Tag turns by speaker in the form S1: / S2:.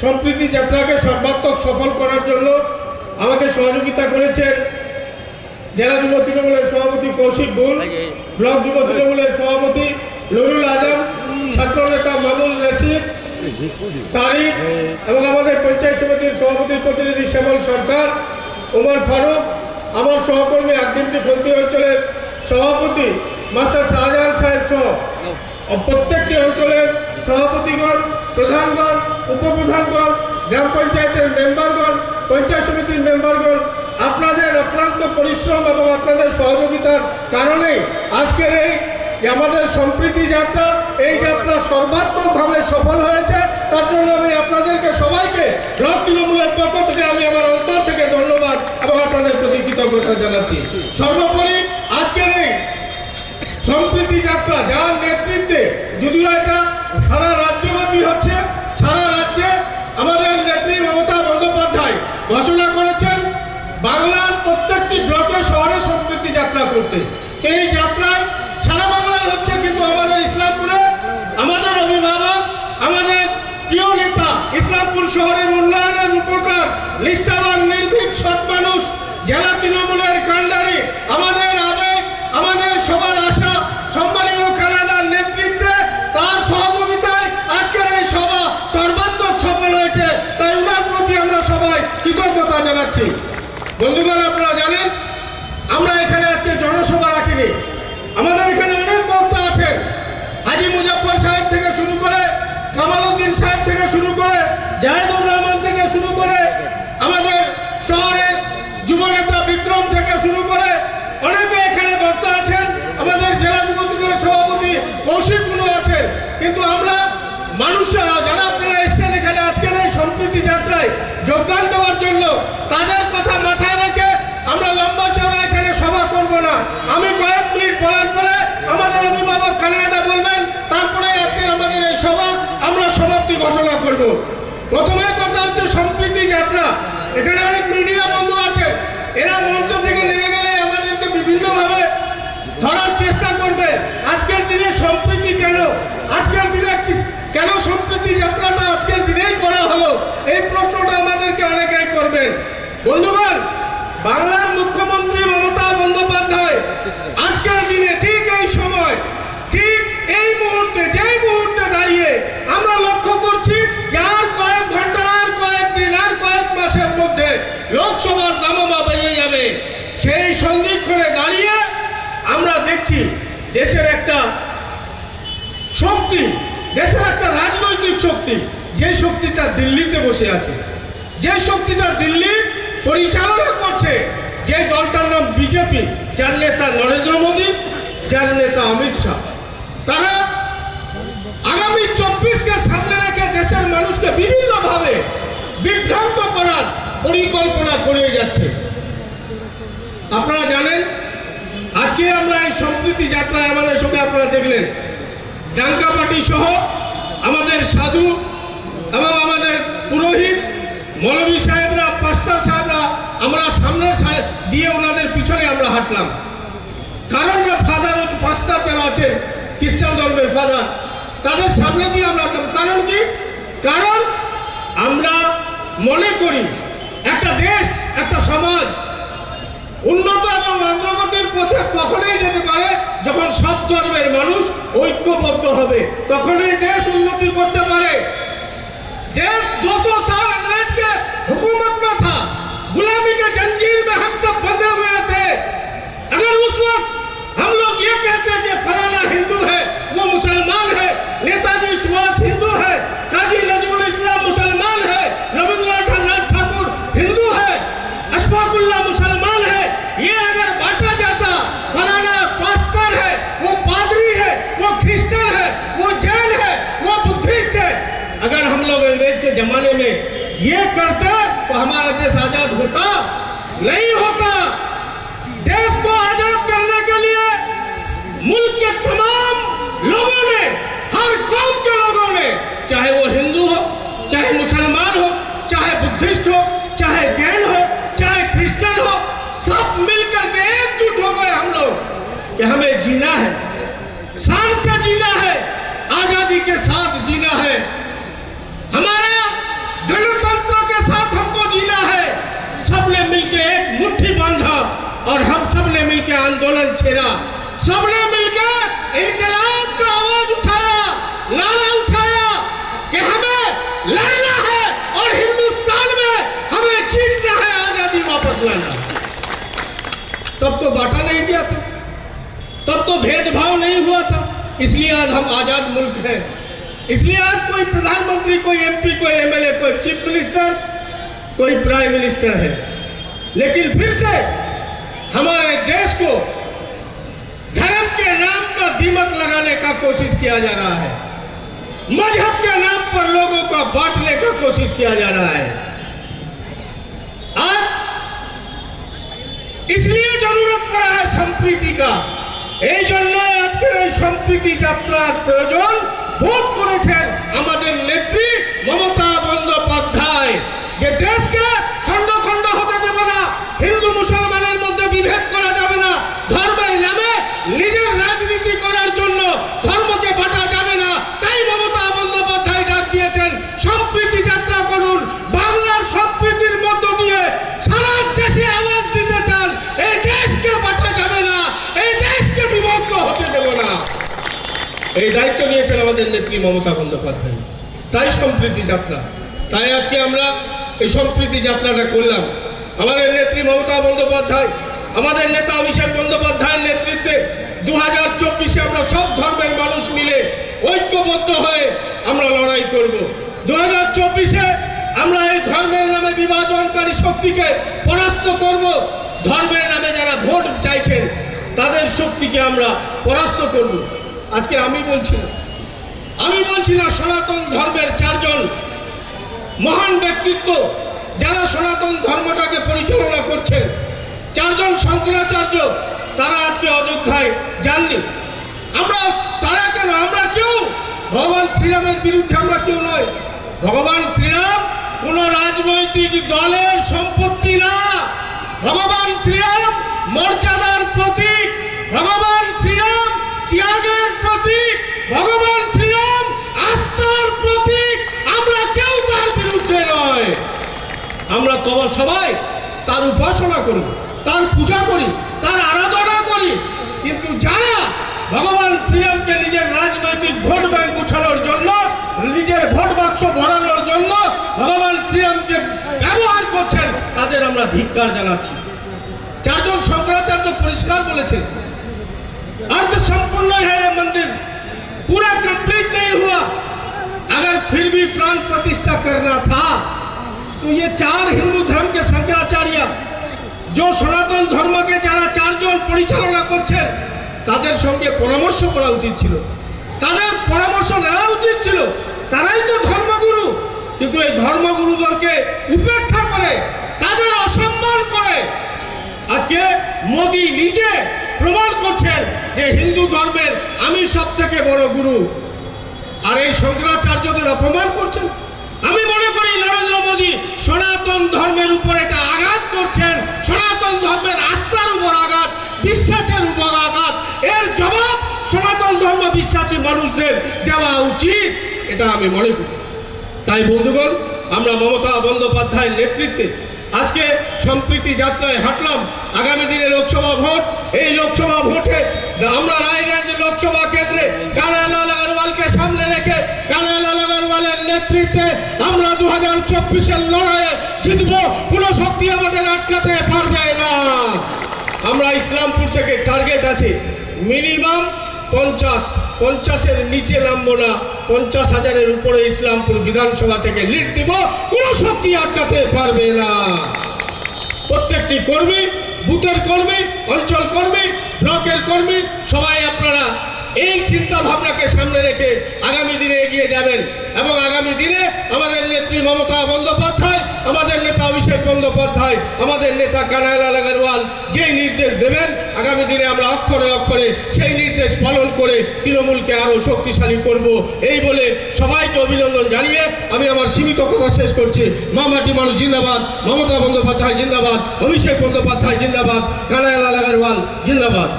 S1: সম্প্রীতি যাত্রাকে সর্বাত্মক সফল করার জন্য আমাকে সহযোগিতা করেছেন জেলা যুব তৃণমূলের সভাপতি কৌশিক গুল ব্লক যুব তৃণমূলের সভাপতি নুরুল আজম ছাত্রনেতা মামুল রশিদ তারিক এবং আমাদের পঞ্চায়েত সমিতির সভাপতির প্রতিনিধি শ্যামল সরকার ওমর ফারুক আমার সহকর্মী আকদিমটি ফন্দি অঞ্চলের সভাপতি মাস্টার শাহজাহান সাহেব সহ প্রত্যেকটি অঞ্চলের সভাপতিগণ প্রধানগণ, উপপ্রধানগণ, গ্রাম পঞ্চায়েতের মেম্বারগণ, পঞ্চায়েত সমিতির মেম্বারগণ, আপনাদের অক্লান্ত পরিশ্রম এবং আপনাদের সহযোগিতার কারণে আজকের এই আমাদের সম্প্রীতি যাত্রা, এই যাত্রা সর্বাত্মকভাবে সফল হয়েছে। তার জন্য আমি আপনাদেরকে সবাইকে ব্লক তৃণমূলের পক্ষ থেকে আমি আমার অন্তর থেকে ধন্যবাদ এবং আপনাদের প্রতি কৃতজ্ঞতা জানাচ্ছি। সর্বোপরি আজকের এই সম্প্রীতি যাত্রা, যার নেতৃত্বে যদিও এটা সারা রাজ্যব্যাপী হচ্ছে সারা রাজ্যে আমাদের নেত্রী মমতা বন্দ্যোপাধ্যায় ঘোষণা করেছেন বাংলার প্রত্যেকটি ব্লকে শহরে সম্প্রীতি যাত্রা করতে। এই যাত্রায় সারা বাংলায় হচ্ছে কিন্তু আমাদের ইসলামপুরে আমাদের অভিভাবক, আমাদের প্রিয় নেতা ইসলামপুর শহরের উন্নয়নের উপকার, নিষ্ঠাবান, নির্ভীক, সৎ মানুষ, জেলা তৃণমূলের কাণ্ডারি, আমাদের আবেগ, আমাদের সবার আশা, সম্মানীয় কানাডার নেতৃত্বে তার সহযোগিতায় আজকের এই সভা সর্বাত্মক সফল হয়েছে। তাই উনার প্রতি আমরা সবাই কৃতজ্ঞতা জানাচ্ছি। বন্ধুগণ, আপনারা জানেন আমরা এখানে আজকে জনসভা রাখিনি আমাদের এখানে অনেক বক্তা আছেন হাজি মুজাফর সাহেব থেকে শুরু করে কামাল উদ্দিন সাহেব থেকে শুরু করে জাহেদুর রহমান থেকে শুরু করে আমাদের শহরের যুব নেতা বিক্রম থেকে শুরু করে অনেকে এখানে বক্তা আছেন, আমাদের জেলা যুব সভাপতি কৌশিকগুলো আছেন। কিন্তু আমরা মানুষরা, যারা আপনারা এসেছেন এখানে আজকের এই সম্প্রীতি যাত্রায় যোগদান দেওয়ার জন্য, তাদের কথা মাথায় রেখে আমরা লম্বা চওড়া এখানে সভা করব না। আমি কয়েক মিনিট বলার পরে আমাদের অভিভাবক কানাডা বলবেন, তারপরে আজকে আমাদের এই সভা আমরা সমাপ্তি ঘোষণা করব। প্রথমে কথা হচ্ছে সম্প্রীতি যাত্রা। এখানে অনেক মিডিয়া বন্ধু আছে এরা মঞ্চ থেকে নেমে গেলে আমাদেরকে বিভিন্নভাবে ধরার চেষ্টা করবে আজকের দিনে সম্প্রীতি কেন আজকের দিনে কি- কেন সম্প্রীতি যাত্রাটা আজকের দিনেই করা হলো? এই প্রশ্নটা আমাদেরকে অনেকেই করবেন বন্ধুগণ, বাংলার মুখ্যমন্ত্রী মমতা বন্দ্যোপাধ্যায় আজকের দিনে ঠিক এই সময়, ঠিক এই মুহূর্তে, যেই মুহূর্তে দাঁড়িয়ে আমরা লক্ষ্য করছি, আর কয়েক ঘণ্টা, আর কয়েক দিন, আর কয়েক মাসের মধ্যে লোকসভার দামমা বেজে যাবে। সেই সন্ধিক্ষণে দাঁড়িয়ে আমরা দেখছি দেশের একটা শক্তি দেশের একটা রাজনৈতিক শক্তি, যে শক্তিটা দিল্লিতে বসে আছে। যে শক্তিটা দিল্লি পরিচালনা করছে, যে দলটার নাম বিজেপি, যার নেতা নরেন্দ্র মোদী, যার নেতা অমিত শাহ। তারা আগামী চব্বিশকে সামনে রেখে দেশের মানুষকে বিভিন্নভাবে বিভ্রান্ত করার পরিকল্পনা করে যাচ্ছে। আপনারা জানেন, আজকে আমরা এই সম্প্রীতি যাত্রায় আমাদের সঙ্গে আপনারা দেখলেন। ডাঙ্কা পার্টি সহ আমাদের সাধু এবং আমাদের পুরোহিত, মৌলভী সাহেবরা পাস্টার সাহেবরা আমরা সামনের সাই- দিয়ে ওনাদের পিছনে আমরা হাঁটলাম। কারণ যে ফাদার পাস্টার যারা আছে খ্রিস্টান ধর্মের ফাদার, তাদের সামনে দিয়ে আমরা হাঁটলাম। কারণ কি? কারণ আমরা মনে করি একটা দেশ, একটা সমাজ উন্নত এবং অগ্রগতির পথে তখনই যেতে পারে যখন সব ধর্মের মানুষ ঐক্যবদ্ধ হবে। তখনই দেশ উন্নতি করতে পারে। দেশ দুশো সাল करते तो हमारा देश आज़ाद होता, नहीं होता। देश को आज़ाद करने के लिए मुल्क के तमाम लोगों ने, हर कौम के लोगों ने, चाहे वो हिंदू हो, चाहे मुसलमान हो, चाहे बुद्धिस्ट हो, चाहे जैन हो, चाहे क्रिश्चियन हो, सब मिलकर के एकजुट हो गए हम लोग कि हमें जीना है शान से जीना है आज़ादी के साथ जीना है हमारा दृढ़ और हम मिलकर आंदोलन छेड़ा। सबने मिलकर इनकलाब का आवाज़ उठाया नारा उठाया कि हमें लड़ना है और हिंदुस्तान में हमें जीतना है, आज़ादी वापस लाना। तब तो बांटा नहीं गया था। तब तो भेदभाव नहीं हुआ था। इसलिए आज हम आज़ाद मुल्क हैं। इसलिए आज कोई प्रधानमंत्री, कोई एमपी कोई एमएलए कोई चीफ मिनिस्टर कोई प्राइम मिनिस्टर है। लेकिन फिर से हमारे को धर्म के नाम का दीमक लगाने का कोशिश किया जा रहा है मजहब के नाम पर लोगों को बांटने का कोशिश किया जा रहा है आज इसलिए জরুরত পড়া হয় সম্প্রীতি কা এই জন্য আজকের এই সম্প্রীতি যাত্রার প্রয়োজন বোধ করেছেন আমাদের নেত্রী মমতা বন্দ্যোপাধ্যায়। তাই সম্প্রীতি যাত্রা। তাই আজকে আমরা এই সম্প্রীতি যাত্রাটা করলাম। আমাদের নেত্রী মমতা বন্দ্যোপাধ্যায়, আমাদের নেতা অভিষেক বন্দ্যোপাধ্যায়ের নেতৃত্বে দু হাজার চব্বিশে আমরা সব ধর্মের মানুষ মিলে ঐক্যবদ্ধ হয়ে আমরা লড়াই করব। দু হাজার চব্বিশে আমরা এই ধর্মের নামে বিভাজনকারী শক্তিকে পরাস্ত করব। ধর্মের নামে যারা ভোট চাইছেন, তাদের শক্তিকে আমরা পরাস্ত করব। আজকে আমি বলছি আমি বলছি না সনাতন ধর্মের চারজন মহান ব্যক্তিত্ব যারা সনাতন ধর্মটাকে পরিচালনা করছেন চারজন শঙ্করাচার্য, তারা আজকে অযোধ্যায় যাননি। আমরা তারা কেন? আমরা কেউ? ভগবান শ্রীরামের বিরুদ্ধে আমরা কেউ নয়। ভগবান শ্রীরাম কোন রাজনৈতিক দলের সম্পত্তি না। ভগবান শ্রীরাম মর্যাদার প্রতীক। ভগবান শ্রীরাম ত্যাগের প্রতীক। আমরা তবে সবাই তার উপাসনা করি তার পূজা করি তার আরাধনা করি কিন্তু যারা ভগবান শ্রীরামকে নিজের রাজনৈতিক ভোট ব্যাংক উঠানোর জন্য নিজের ভোট বাক্স ভরানোর জন্য ভগবান শ্রীরামকে ব্যবহার করছেন তাদের আমরা ধিক্কার জানাচ্ছি চারজন শঙ্করাচার্য পরিষ্কার বলেছেন अर्ध संपूर्ण है ये मंदिर पूरा कंप्लीट नहीं हुआ अगर फिर भी प्राण प्रतिष्ठा करना था तो ये चार हिंदू धर्म के शंकराचार्य जो সনাতন ধর্মকে যারা চারজন পরিচালনা করছেন তাদের সঙ্গে পরামর্শ করা উচিত ছিল তাদের পরামর্শ নেওয়া উচিত ছিল তারাই তো ধর্মগুরু কিন্তু এই ধর্মগুরুদেরকে উপেক্ষা করে তাদের অসম্মান করে আজকে মোদি নিজে প্রমাণ করছেন যে হিন্দু ধর্মের আমি সব থেকে বড় গুরু আর এই শঙ্করাচার্যদের অপমান করছেন আমি মনে করি মোদী সনাতন ধর্মের উপর এটা আঘাত করছেন। সনাতন ধর্মের আস্থার উপর আঘাত, বিশ্বাসের উপর আঘাত। এর জবাব সনাতন ধর্ম বিশ্বাসী মানুষদের দেওয়া উচিত। এটা আমি মনে করি। তাই বন্ধুগণ, আমরা মমতা বন্দ্যোপাধ্যায়ের নেতৃত্বে আজকে সম্প্রীতি যাত্রায় হাঁটলাম। আগামী দিনে লোকসভা ভোট। এই লোকসভা ভোটে আমরা রায়গঞ্জ লোকসভা কেন্দ্রে কানালাল আগরওয়ালকে সামনে নেতৃত্বে আমরা দু হাজার চব্বিশের লড়াইয়ে জিতবো? কোনো শক্তি আমাদের আটকাতে পারবে না। আমরা ইসলামপুর থেকে টার্গেট আছে। মিনিমাম পঞ্চাশ, পঞ্চাশের নিচে নামবো না। পঞ্চাশ হাজারের উপরে ইসলামপুর বিধানসভা থেকে লিড দিব। কোন শক্তি আটকাতে পারবে না। প্রত্যেকটি কর্মী, বুথের কর্মী, অঞ্চল কর্মী, ব্লকের কর্মী, সবাই আপনারা এই চিন্তা ভাবনাকে সামনে রেখে আগামী দিনে এগিয়ে যাবেন এবং আগামী দিনে আমাদের নেত্রী মমতা বন্দ্যোপাধ্যায়, আমাদের নেতা অভিষেক বন্দ্যোপাধ্যায়, আমাদের নেতা কানাইলাল আগরওয়াল যেই নির্দেশ দেবেন, আগামী দিনে আমরা অক্ষরে অক্ষরে সেই নির্দেশ পালন করে তৃণমূলকে আরও শক্তিশালী করব। এই বলে সবাইকে অভিনন্দন জানিয়ে আমি আমার সীমিত কথা শেষ করছি। মামাটি মানুষ জিন্দাবাদ, মমতা বন্দ্যোপাধ্যায় জিন্দাবাদ, অভিষেক বন্দ্যোপাধ্যায় জিন্দাবাদ, কানাইলাল আগরওয়াল জিন্দাবাদ।